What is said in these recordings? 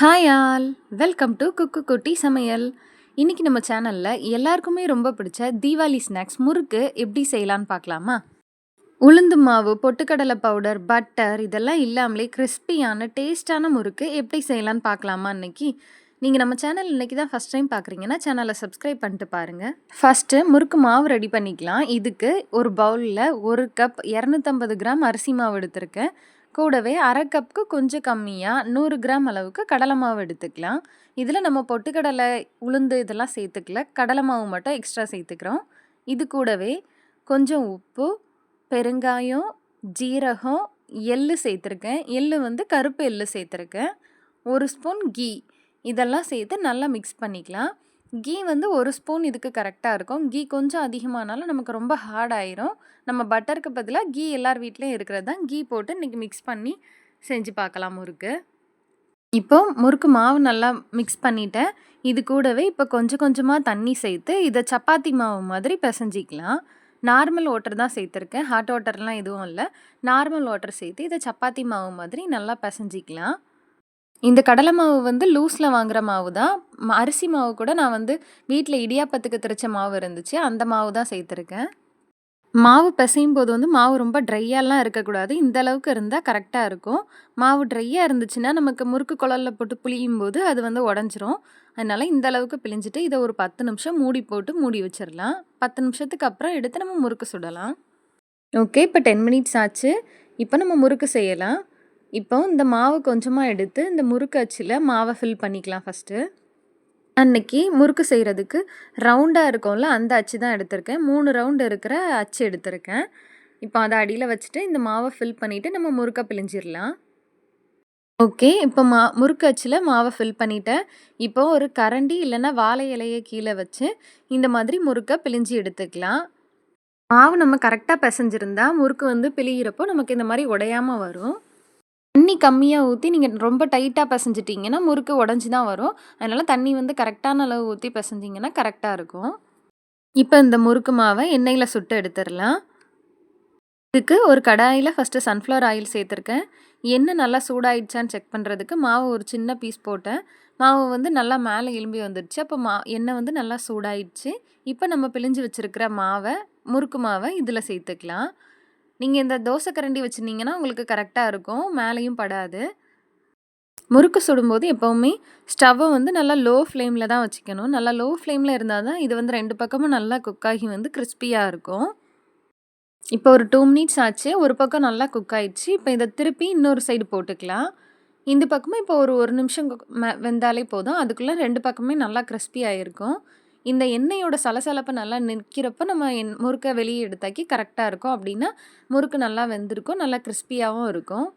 Hi all welcome to Kukku Kutty Samayal இன்னைக்கு நம்ம சேனலில் எல்லாருக்குமே ரொம்ப பிடிச்ச தீபாவளி ஸ்நாக்ஸ் முறுக்கு எப்படி செய்யலான்னு பார்க்கலாமா? உளுந்து மாவு பொட்டுக்கடலை பவுடர் பட்டர் இதெல்லாம் இல்லாமலே கிறிஸ்பியான டேஸ்டான முறுக்கு எப்படி செய்யலான்னு பார்க்கலாமா இன்றைக்கி நீங்கள் நம்ம சேனல் இன்னைக்கு தான் ஃபஸ்ட் டைம் பார்க்குறீங்கன்னா சேனலை சப்ஸ்கிரைப் பண்ணிட்டு பாருங்கள் ஃபஸ்ட்டு முறுக்கு மாவு ரெடி பண்ணிக்கலாம். இதுக்கு ஒரு பவுலில் ஒரு கப் இரநூத்தம்பது கிராம் அரிசி மாவு எடுத்திருக்கேன். கூடவே அரை கப்புக்கு கொஞ்சம் கம்மியாக நூறு கிராம் அளவுக்கு கடலை மாவு எடுத்துக்கலாம். இதில் நம்ம பொட்டுக்கடலை உளுந்து இதெல்லாம் சேர்த்துக்கல. கடலை மாவு மட்டும் எக்ஸ்ட்ரா சேர்த்துக்கிறோம். இது கூடவே கொஞ்சம் உப்பு பெருங்காயம் ஜீரகம் எள்ளு சேர்த்துருக்கேன். எள்ளு வந்து கருப்பு எள்ளு சேர்த்துருக்கேன். ஒரு ஸ்பூன் கீ. இதெல்லாம் சேர்த்து நல்லா மிக்ஸ் பண்ணிக்கலாம். கீ வந்து ஒரு ஸ்பூன் இதுக்கு கரெக்டாக இருக்கும். கீ கொஞ்சம் அதிகமானாலும் நமக்கு ரொம்ப ஹார்ட் ஆயிரும். நம்ம பட்டருக்கு பதிலாக கீ எல்லார் வீட்லேயும் இருக்கிறது தான். கீ போட்டு இன்றைக்கி மிக்ஸ் பண்ணி செஞ்சு பார்க்கலாம் முறுக்கு. இப்போ முறுக்கு மாவு நல்லா மிக்ஸ் பண்ணிட்டேன். இது கூடவே இப்போ கொஞ்சம் கொஞ்சமாக தண்ணி சேர்த்து இதை சப்பாத்தி மாவு மாதிரி பிசைஞ்சிக்கலாம். நார்மல் வாட்டர் தான் சேர்த்துருக்கேன். ஹாட் வாட்டர்லாம் எதுவும் இல்லை. நார்மல் வாட்டர் சேர்த்து இதை சப்பாத்தி மாவு மாதிரி நல்லா பிசைஞ்சிக்கலாம். இந்த கடலை மாவு வந்து லூஸில் வாங்குற மாவு தான் அரிசி மாவு கூட நான் வந்து வீட்டில் இடியாப்பத்துக்கு திரிச்ச மாவு இருந்துச்சு. அந்த மாவு தான் சேர்த்துருக்கேன். மாவு பிசையும் போது வந்து மாவு ரொம்ப ட்ரையாலாம் இருக்கக்கூடாது. இந்த அளவுக்கு இருந்தால் கரெக்டாக இருக்கும். மாவு ட்ரையாக இருந்துச்சுன்னா நமக்கு முறுக்கு குழல்ல போட்டு புளியும் போது அது வந்து உடஞ்சிரும். அதனால் இந்த அளவுக்கு பிழிஞ்சிட்டு இதை ஒரு பத்து நிமிஷம் மூடி போட்டு மூடி வச்சிடலாம் பத்து நிமிஷத்துக்கு அப்புறம் எடுத்து நம்ம முறுக்கு சுடலாம். ஓகே இப்போ டென் மினிட்ஸ் ஆச்சு. இப்போ நம்ம முறுக்கு செய்யலாம். இப்போ இந்த மாவு கொஞ்சமாக எடுத்து இந்த முறுக்கு அச்சில் மாவை ஃபில் பண்ணிக்கலாம் ஃபஸ்ட்டு அன்னைக்கு முறுக்கு செய்கிறதுக்கு ரவுண்டாக இருக்கும்ல அந்த அச்சு தான் எடுத்திருக்கேன். மூணு ரவுண்டு இருக்கிற அச்சு எடுத்திருக்கேன். இப்போ அதை அடியில் வச்சுட்டு இந்த மாவை ஃபில் பண்ணிவிட்டு நம்ம முறுக்கை பிழிஞ்சிடலாம் ஓகே இப்போ மா முறுக்கு அச்சில் மாவை ஃபில் பண்ணிட்டேன். இப்போ ஒரு கரண்டி இல்லைன்னா வாழை இலையை கீழே வச்சு இந்த மாதிரி முறுக்கை பிழிஞ்சு எடுத்துக்கலாம். மாவு நம்ம கரெக்டாக பிசைஞ்சிருந்தா முறுக்கு வந்து பிழிகிறப்போ நமக்கு இந்த மாதிரி உடையாமல் வரும். தண்ணி கம்மியாக ஊற்றி நீங்கள் ரொம்ப டைட்டாக பிசைஞ்சிட்டிங்கன்னா முறுக்கு உடஞ்சி தான் வரும். அதனால் தண்ணி வந்து கரெக்டான அளவு ஊற்றி பிசைஞ்சிங்கன்னா கரெக்டாக இருக்கும். இப்போ இந்த முறுக்கு மாவை எண்ணெயில் சுட்டு எடுத்துடலாம். இதுக்கு ஒரு கடாயில் ஃபஸ்ட்டு சன்ஃப்ளவர் ஆயில் சேர்த்துருக்கேன். எண்ணெய் நல்லா சூடாயிடுச்சான்னு செக் பண்ணுறதுக்கு மாவு ஒரு சின்ன பீஸ் போட்டேன். மாவு வந்து நல்லா மேலே எலும்பி வந்துடுச்சு. அப்போ மா எண்ணெய் வந்து நல்லா சூடாயிடுச்சு. இப்போ நம்ம பிழிஞ்சு வச்சுருக்கிற மாவை முறுக்கு மாவை இதில் சேர்த்துக்கலாம். நீங்கள் இந்த தோசை கரண்டி வச்சுருந்தீங்கன்னா உங்களுக்கு கரெக்டாக இருக்கும். மேலேயும் படாது. முறுக்கு சுடும்போது எப்போவுமே ஸ்டவ்வை வந்து நல்லா லோ ஃப்ளேமில் தான் வச்சுக்கணும். நல்லா லோ ஃப்ளேமில் இருந்தால் தான் இது வந்து ரெண்டு பக்கமும் நல்லா குக் ஆகி வந்து கிறிஸ்பியாக இருக்கும். இப்போ ஒரு டூ மினிட்ஸ் ஆச்சு. ஒரு பக்கம் நல்லா குக் ஆயிடுச்சு. இப்போ இதை திருப்பி இன்னொரு சைடு போட்டுக்கலாம். இந்த பக்கமும் இப்போ ஒரு ஒரு நிமிஷம் வெந்தாலே போதும். அதுக்குள்ளே ரெண்டு பக்கமே நல்லா கிறிஸ்பி ஆகிருக்கும் இந்த எண்ணெயோட சலசலப்பு நல்லா நிற்கிறப்ப நம்ம என் முறுக்கை வெளியே எடுத்தாக்கி கரெக்டாக இருக்கும். அப்படின்னா முறுக்கு நல்லா வெந்திருக்கும் நல்லா கிறிஸ்பியாகவும் இருக்கும்.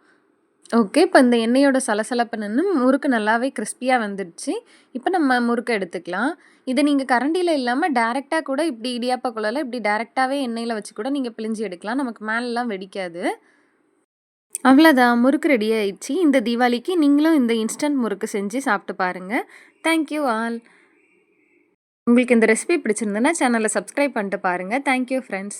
ஓகே இப்போ இந்த எண்ணெயோட சலசலப்பு நின்று முறுக்கு நல்லாவே கிறிஸ்பியாக வந்துடுச்சு. இப்போ நம்ம முறுக்கை எடுத்துக்கலாம். இதை நீங்கள் கரண்டியில் இல்லாமல் டேரெக்டாக கூட இப்படி இடியாப்ப குழல இப்படி டேரெக்டாகவே எண்ணெயில் வச்சு கூட நீங்கள் பிழிஞ்சு எடுக்கலாம். நமக்கு மேலெலாம் வெடிக்காது. அவ்வளோதான். முறுக்கு ரெடி ஆயிடுச்சு. இந்த தீபாவளிக்கு நீங்களும் இந்த இன்ஸ்டன்ட் முறுக்கு செஞ்சு சாப்பிட்டு பாருங்கள் தேங்க்யூ ஆல் உங்களுக்கு இந்த ரெசிபி பிடிச்சிருந்ததுன்னா சேனலை சப்ஸ்கிரைப் பண்ணிட்டு பாருங்கள் தேங்க்யூ ஃப்ரெண்ட்ஸ்